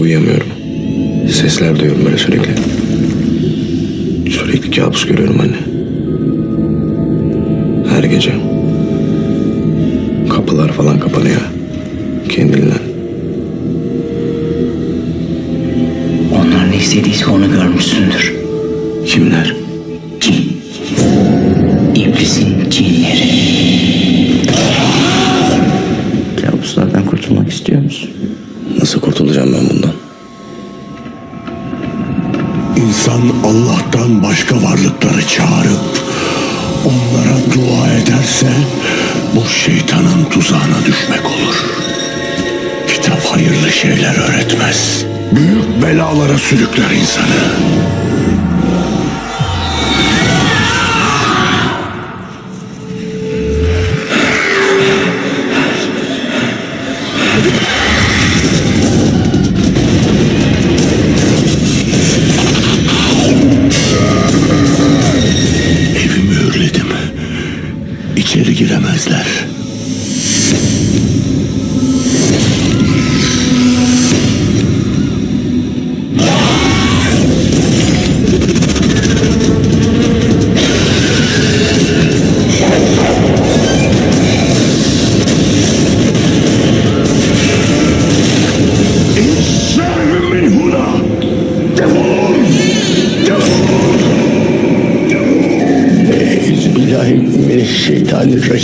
Uyuyamıyorum. Sesler duyuyorum böyle sürekli. Sürekli kabus görüyorum anne. Her gece. Kapılar falan kapanıyor. Kendiliğinden. Onlar ne istediyse onu görmüşsündür. Kimler? Cin. İblisin cinleri. Kabuslardan kurtulmak istiyor musun? İnsan Allah'tan başka varlıkları çağırıp onlara dua ederse bu şeytanın tuzağına düşmek olur. Kitap hayırlı şeyler öğretmez. Büyük belalara sürükler insanı. Evi İçeri giremezler. İnsan min huna. Defol. Defol. Euzubillahimineşşeytanirracim.